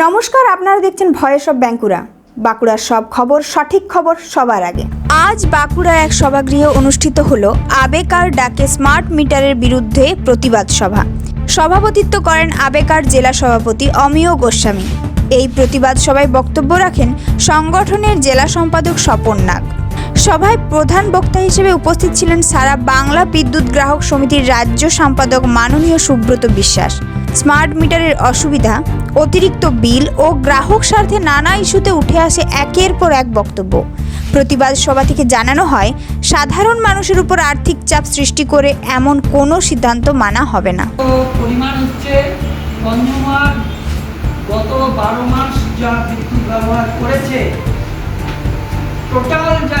নমস্কার, আপনারা দেখছেন ভয়েস অব বাঁকুড়া। বাঁকুড়ার সব খবর, সঠিক খবর সবার আগে। আজ বাঁকুড়ার এক সভাগৃহে অনুষ্ঠিত হলো আবেকার ডাকে স্মার্ট মিটারের বিরুদ্ধে প্রতিবাদ সভা। সভাপতিত্ব করেন আবেকার জেলা সভাপতি অমিয় গোস্বামী। এই প্রতিবাদ সভায় বক্তব্য রাখেন সংগঠনের জেলা সম্পাদক স্বপন নাগ। সভায় প্রধান বক্তা হিসেবে উপস্থিত ছিলেন সারা বাংলা বিদ্যুৎ গ্রাহক সমিতির রাজ্য সম্পাদক মাননীয় সুব্রত বিশ্বাস। স্মার্ট মিটারের অসুবিধা, অতিরিক্ত বিল ও গ্রাহক স্বার্থে নানা ইস্যুতে উঠে আসে একের পর এক বক্তব্য। প্রতিবাদ সভা থেকে জানানো হয়, সাধারণ মানুষের উপর আর্থিক চাপ সৃষ্টি করে এমন কোনো সিদ্ধান্ত মানা হবে না। পরিমাণ হচ্ছে গত বারো মাস যা বিদ্যুৎ ব্যবহার করেছে টোটাল যা